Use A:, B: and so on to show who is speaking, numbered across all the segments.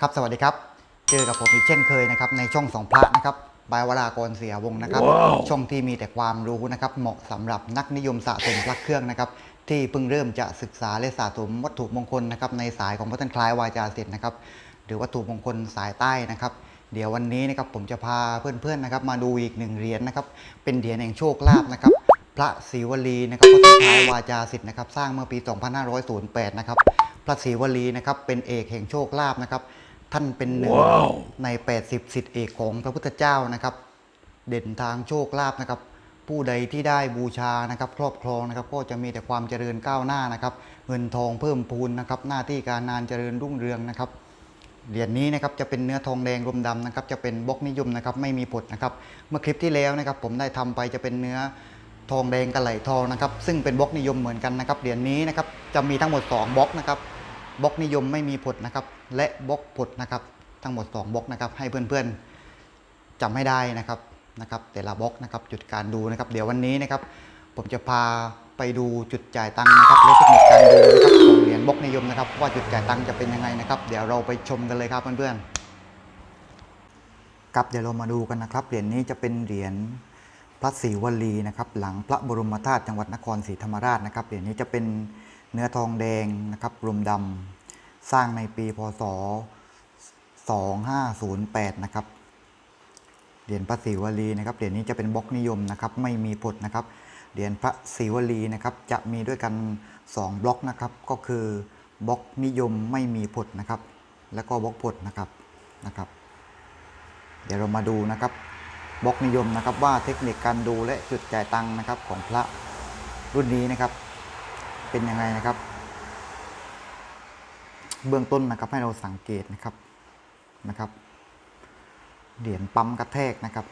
A: ครับสวัสดีครับ เจอกับผมอีกเช่นเคยนะครับในช่องสองพระนะครับบายวรากรเสียวงศ์นะครับช่องที่มีแต่ความรู้นะครับ เหมาะสำหรับนักนิยมสะสมพระเครื่องนะครับ ที่เพิ่งเริ่มจะศึกษาและสะสมวัตถุมงคลนะครับในสายของพระท่านคล้ายวาจาศิษย์นะครับ หรือวัตถุมงคลสายใต้นะครับ เดี๋ยววันนี้นะครับผมจะพาเพื่อนๆนะครับ มาดูอีกหนึ่งเหรียญนะครับ เป็นเหรียญแห่งโชคลาภนะครับ พระศรีวลีนะครับพระท่านคล้ายวาจาศิษย์นะครับ สร้างเมื่อปี 2508 นะครับพระศรีวลีนะครับเป็นเอกแห่งโชคลาภนะครับ ท่านเป็นหนึ่งใน 80 สิทธิเอกของพระพุทธเจ้านะครับ เด่นทางโชคลาภนะครับ ผู้ใดที่ได้บูชานะครับ ครอบครองนะครับ ก็จะมีแต่ความเจริญก้าวหน้านะครับ เงินทองเพิ่มพูนนะครับ หน้าที่การงานเจริญรุ่งเรืองนะครับเหรียญนี้นะครับจะเป็นเนื้อทองแดงรมดำนะครับ จะเป็นบล็อกนิยมนะครับ ไม่มีผดนะครับ เมื่อคลิปที่แล้วนะครับ ผมได้ทำไปจะเป็นเนื้อทองแดงกระไหลทองนะครับ ซึ่งเป็นบล็อกนิยมเหมือนกันนะครับเหรียญนี้นะครับจะมีทั้งหมด 2บล็อกนะครับ บล็อกนิยมไม่มีผดนะครับ และบล็อกผดนะครับ ทั้งหมด 2บล็อกนะครับ ให้เพื่อนๆจำให้ได้นะครับนะครับ แต่ละบล็อกนะครับจุดการดูนะครับ เดี๋ยววันนี้นะครับ ผมจะพาไปดูจุดจ่ายตังค์นะครับและเทคนิคการดูนะครับของเหรียญบล็อกนิยมนะครับ ว่าจุดจ่ายตังค์จะเป็นยังไงนะครับ เดี๋ยวเราไปชมกันเลยครับเพื่อนๆครับเดี๋ยวเรามาดูกันนะครับเหรียญนี้จะเป็นเหรียญพระศรีวลีนะครับหลังพระบรมธาตุจังหวัดนครศรีธรรมราชนะครับเหรียญนี้จะเป็นเนื้อทองแดงนะครับรมดำ สร้างในปีพศ 2508 นะครับ เหรียญพระศิวลีนะครับ เหรียญนี้จะเป็นบล็อกนิยมนะครับ ไม่มีผดนะครับ เหรียญพระศิวลีนะครับ จะมีด้วยกัน 2 บล็อกนะครับ ก็คือบล็อกนิยมไม่มีผดนะครับ แล้วก็บล็อกผดนะครับ นะครับ เดี๋ยวเรามาดูนะครับ บล็อกนิยมนะครับว่าเทคนิคการดูและจุดจ่ายตังค์นะครับของพระรุ่นนี้นะครับ เป็นยังไงนะครับ เบื้องต้นนะครับให้เราสังเกตนะครับนะครับ เหรียญปั๊มกระแทกนะครับ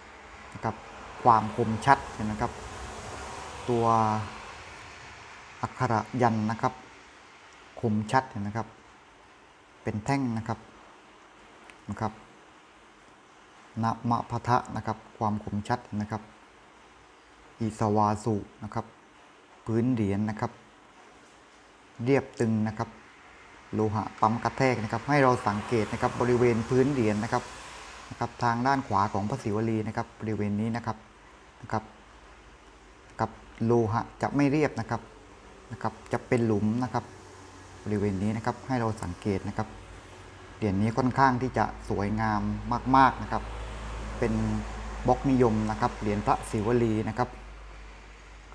A: นะครับความคมชัดเห็นะครับ ตัวอักขระยันนะครับ คมชัดเห็นะครับ เป็นแท่งนะครับนะครับนะมะพะทะนะครับ ความคมชัดนนะครับ อิสวาสุนะครับ พื้นเหรียญนะครับ เรียบตึงนะครับ โลหะปั๊มกระแทกนะครับ ให้เราสังเกตนะครับบริเวณพื้นเหรียญนะครับนะครับ ทางด้านขวาของพระศิวลีนะครับ บริเวณนี้นะครับนะครับกับโลหะจะไม่เรียบนะครับนะครับ จะเป็นหลุมนะครับ บริเวณนี้นะครับให้เราสังเกตนะครับเหรียญนี้ค่อนข้างที่จะสวยงามมาก ๆนะครับ เป็นบล็อกนิยมนะครับเหรียญพระศิวลีนะครับ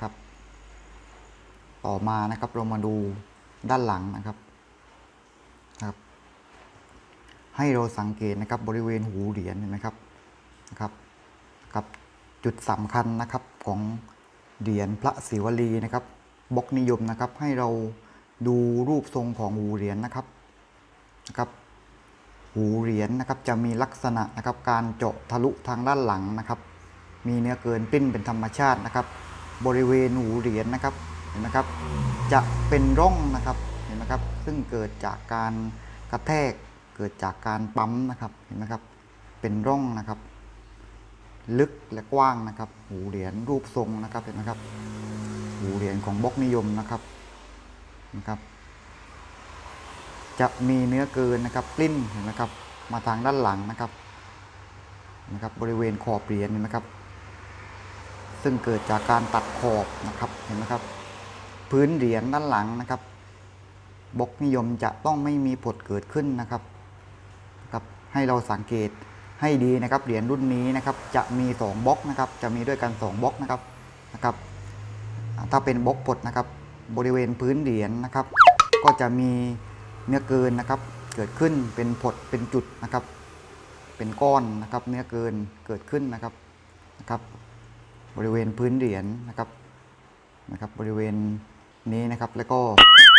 A: ครับ ต่อมานะครับเรามาดูด้านหลังนะครับ ให้เราสังเกตนะครับบริเวณหูเหรียญเห็นไหมครับนะครับกับจุดสำคัญนะครับของเหรียญพระศิวลีนะครับบล็อกนิยมนะครับ ให้เราดูรูปทรงของหูเหรียญนะครับนะครับหูเหรียญนะครับจะมีลักษณะนะครับการเจาะทะลุทางด้านหลังนะครับ มีเนื้อเกินปิ้นเป็นธรรมชาตินะครับ บริเวณหูเหรียญนะครับเห็นไหมครับจะเป็นร่องนะครับเห็นไหมครับซึ่งเกิดจากการกระแทก เกิดจากการปั๊มนะครับเห็นไหมครับ เป็นร่องนะครับ ลึกและกว้างนะครับ หูเหรียญรูปทรงนะครับเห็นไหมครับ หูเหรียญของบล็อกนิยมนะครับนะครับ จะมีเนื้อเกินนะครับปลิ้นเห็นไหมครับ มาทางด้านหลังนะครับนะครับ บริเวณขอบเหรียญเห็นไหมครับ ซึ่งเกิดจากการตัดขอบนะครับเห็นไหมครับ พื้นเหรียญด้านหลังนะครับบล็อกนิยมจะต้องไม่มีผดเกิดขึ้นนะครับ ให้เราสังเกตให้ดีนะครับเหรียญรุ่นนี้นะครับจะมี2บล็อกนะครับจะมีด้วยกัน2บล็อกนะครับนะครับ ถ้าเป็นบล็อกผดนะครับบริเวณพื้นเหรียญนะครับ ก็จะมีเนื้อเกินนะครับ เกิดขึ้นเป็นผดเป็นจุดนะครับ เป็นก้อนนะครับ เนื้อเกินเกิดขึ้นนะครับนะครับ บริเวณพื้นเหรียญนะครับนะครับ บริเวณนี้นะครับ แล้วก็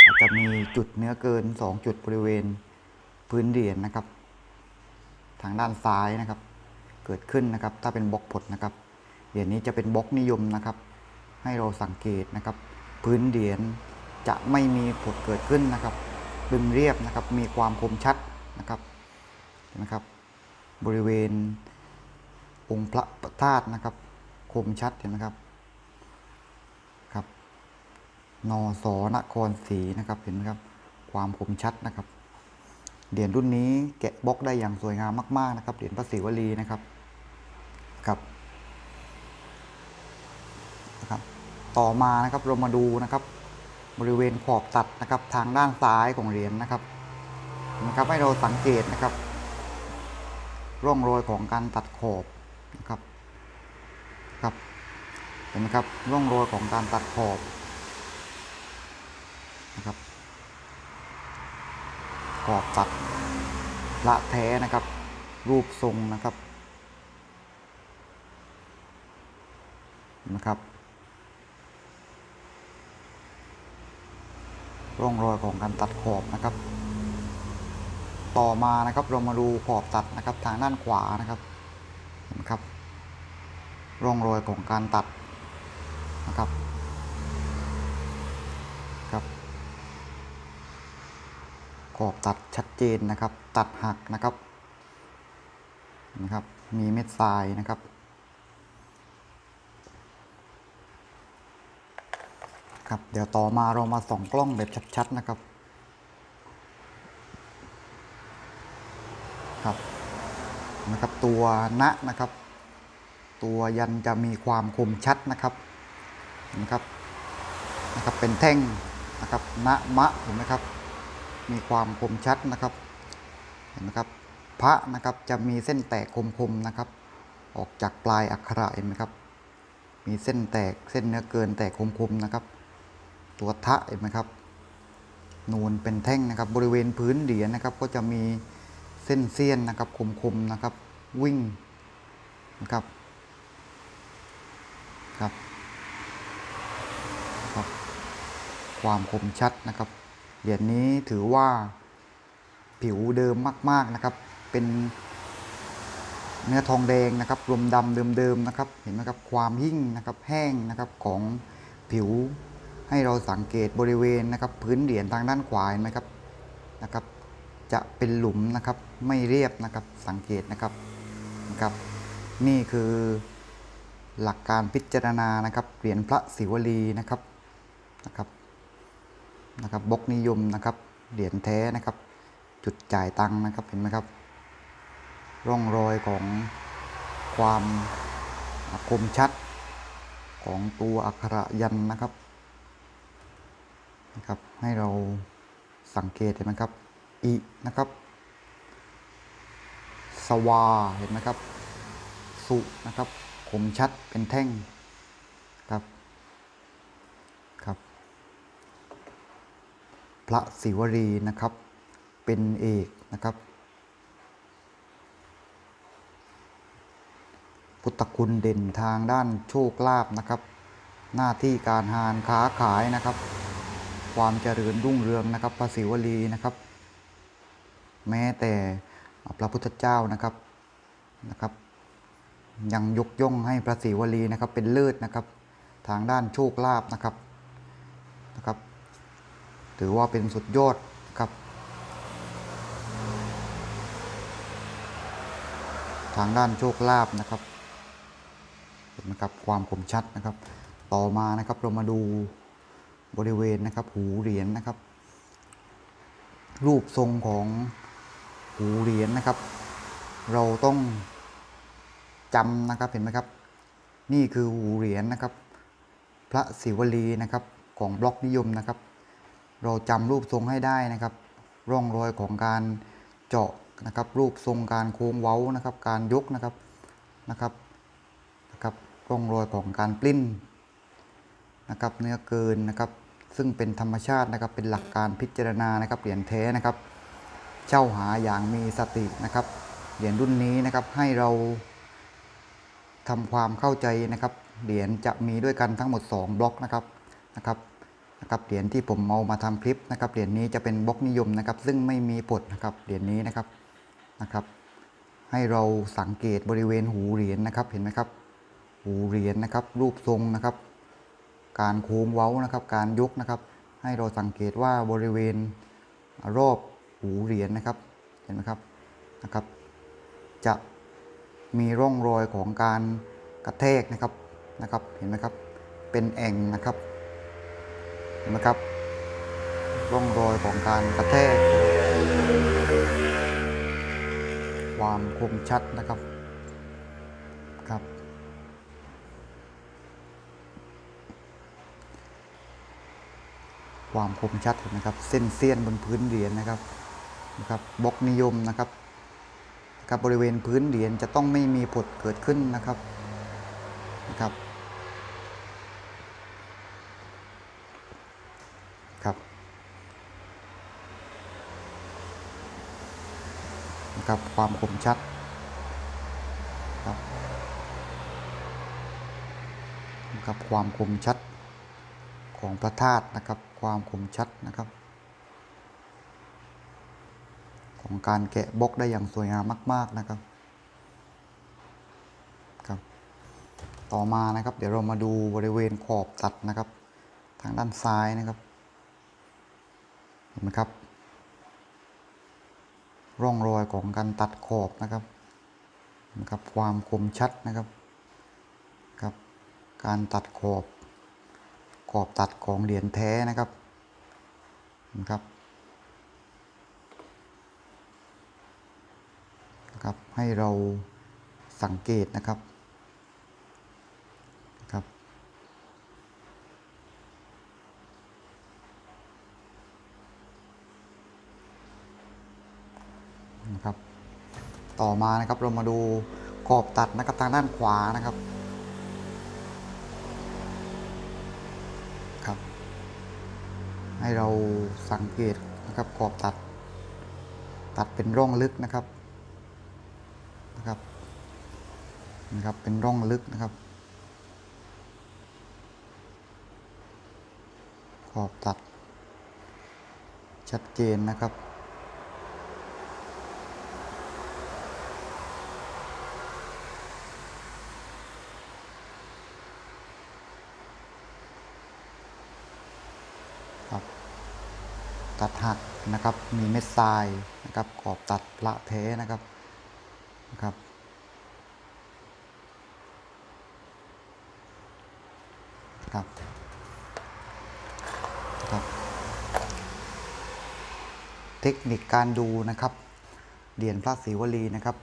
A: จจะมีจุดเนื้อเกิน 2 จุดบริเวณพื้นเหรียญนะครับ ทางด้านซ้ายนะครับ เกิดขึ้นนะครับ ถ้าเป็นบล็อกผดนะครับเหรียญนี้จะเป็นบล็อกนิยมนะครับ ให้เราสังเกตนะครับ พื้นเหรียญจะไม่มีผดเกิดขึ้นนะครับบึงเรียบนะครับ มีความคมชัดนะครับเห็นะครับ บริเวณองค์พระประธาตุนะครับ คมชัดเห็นไหมครับครับนอสอนครศรีนะครับเห็นไหมครับ ความคมชัดนะครับ เหรียญรุ่นนี้แกะบล็อกได้อย่างสวยงามมากๆนะครับเหรียญพระศิวลีนะครับครับนะครับต่อมานะครับเรามาดูนะครับ บริเวณขอบตัดนะครับทางด้านซ้ายของเหรียญนะครับนะครับให้เราสังเกตนะครับ ร่องรอยของการตัดขอบนะครับครับเห็นไหมครับร่องรอยของการตัดขอบนะครับ ขอบตัดละแท้นะครับ รูปทรงนะครับนไหมครับร่องรอยของการตัดขอบนะครับ ต่อมานะครับเรามาดูขอบตัดนะครับทางด้านขวานะครับนไหมครับ ร่องรอยของการตัดนะครับ ขอบตัดชัดเจนนะครับ ตัดหักนะครับนะครับ มีเม็ดทรายนะครับ ครับ เดี๋ยวต่อมาเรามาส่องกล้องแบบชัดๆนะครับ ครับนะครับตัวณนะครับ ตัวยันจะมีความคมชัดนะครับนะครับนะครับเป็นแท่งนะครับณมะเห็นไหมครับ มีความคมชัดนะครับเห็นไหมครับพระนะครับจะมีเส้นแตกคมๆนะครับ ออกจากปลายอักขระเห็นไหมครับ มีเส้นแตกเส้นเนื้อเกินแตกคมๆนะครับ ตัวทะเห็นไหมครับนูนเป็นแท่งนะครับ บริเวณพื้นเหรียญนะครับ ก็จะมีเส้นเสี้ยนนะครับคมๆนะครับ วิ่งนะครับครับครับความคมชัดนะครับ เหรียญนี้ถือว่าผิวเดิมมาก ๆนะครับ เป็นเนื้อทองแดงนะครับรวมดำเดิมๆนะครับ เห็นไหมครับความหิ่งนะครับแห้งนะครับของผิวให้เราสังเกตบริเวณนะครับ พื้นเหรียญทางด้านขวาเห็นไหมครับนะครับ จะเป็นหลุมนะครับไม่เรียบนะครับสังเกตนะครับนะครับ นี่คือหลักการพิจารณานะครับเหรียญพระศิวลีนะครับนะครับ นะครับบกนิยมนะครับเหรียญแท้นะครับ จุดจ่ายตังค์นะครับเห็นไหมครับ ร่องรอยของความคมชัดของตัวอักขระยันนะครับนะครับ ให้เราสังเกตเห็นไหมครับอีนะครับ สวาเห็นไหมครับ สุนะครับคมชัดเป็นแท่งครับ พระศิวรีนะครับ เป็นเอกนะครับ พุทธคุณเด่นทางด้านโชคลาภนะครับ หน้าที่การงานค้าขายนะครับ ความเจริญรุ่งเรืองนะครับพระศิวลีนะครับ แม้แต่พระพุทธเจ้านะครับนะครับยังยกย่องให้พระศิวลีนะครับเป็นเลิศนะครับ ทางด้านโชคลาภนะครับนะครับ ถือว่าเป็นสุดยอดครับ ทางด้านโชคลาภนะครับเห็นไหมครับความคมชัดนะครับ ต่อมานะครับเรามาดูบริเวณนะครับ หูเหรียญนะครับ รูปทรงของหูเหรียญนะครับ เราต้องจำนะครับเห็นไหมครับ นี่คือหูเหรียญนะครับ พระศิวลีนะครับของบล็อกนิยมนะครับ เราจำรูปทรงให้ได้นะครับ ร่องรอยของการเจาะนะครับ รูปทรงการโค้งเว้านะครับ การยกนะครับนะครับนะครับร่องรอยของการปลิ้นนะครับ เนื้อเกินนะครับ ซึ่งเป็นธรรมชาตินะครับ เป็นหลักการพิจารณานะครับเหรียญแท้นะครับ เช่าหาอย่างมีสตินะครับเหรียญรุ่นนี้นะครับให้เราทำความเข้าใจนะครับเหรียญจะมีด้วยกันทั้งหมด 2 บล็อกนะครับนะครับ นะครับเหรียญที่ผมเอามาทำคลิปนะครับเหรียญนี้จะเป็นบล็อกนิยมนะครับ ซึ่งไม่มีปดนะครับเหรียญนี้นะครับนะครับ ให้เราสังเกตบริเวณหูเหรียญนะครับเห็นไหมครับ หูเหรียญนะครับ รูปทรงนะครับ การโค้งเว้านะครับ การยกนะครับ ให้เราสังเกตว่าบริเวณรอบหูเหรียญนะครับ เห็นไหมครับนะครับ จะมีร่องรอยของการกระแทกนะครับนะครับ เห็นไหมครับ เป็นแอ่งนะครับ เห็นไหมครับร่องรอยของการกระแทก ความคมชัดนะครับครับ ความคมชัดนไหมครับ เส้นเสี้ยนบนพื้นเหรียญนะครับนะครับบล็อกนิยมนะครับนะครับบริเวณพื้นเหรียญจะต้องไม่มีผดเกิดขึ้นนะครับนะครับ นะครับความคมชัดครับนะครับความคมชัดของพระธาตุนะครับ ความคมชัดนะครับ ของการแกะบล็อกได้อย่างสวยงามมาก ๆนะครับครับต่อมานะครับ เดี๋ยวเรามาดูบริเวณขอบตัดนะครับ ทางด้านซ้ายนะครับเห็นไหมครับ ร่องรอยของการตัดขอบนะครับนะครับความคมชัดนะครับครับ การตัดขอบ ขอบตัดของเหรียญแท้นะครับนะครับนะครับให้เราสังเกตนะครับนะครับ นะครับ ต่อมานะครับ เรามาดูขอบตัดนะครับทางด้านขวานะครับครับ ให้เราสังเกตนะครับขอบตัด ตัดเป็นร่องลึกนะครับนะครับนะครับเป็นร่องลึกนะครับ ขอบตัดชัดเจนนะครับ ครับตัดหัก นะครับ มีเม็ดทรายนะครับ ขอบตัดพระแท้นะครับนะครับ ครับครับ เทคนิคการดูนะครับเหรียญพระศิวลีนะครับ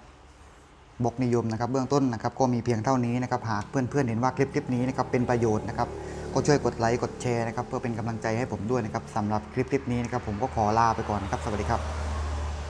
A: บกนิยมนะครับ เบื้องต้นนะครับ ก็มีเพียงเท่านี้นะครับ หากเพื่อนๆเห็นว่าคลิปคลิปนี้นะครับเป็นประโยชน์นะครับ ก็ช่วยกดไลค์กดแชร์นะครับเพื่อเป็นกำลังใจให้ผมด้วยนะครับสำหรับคลิปคลิปนี้นะครับผมก็ขอลาไปก่อนนะครับสวัสดีครับ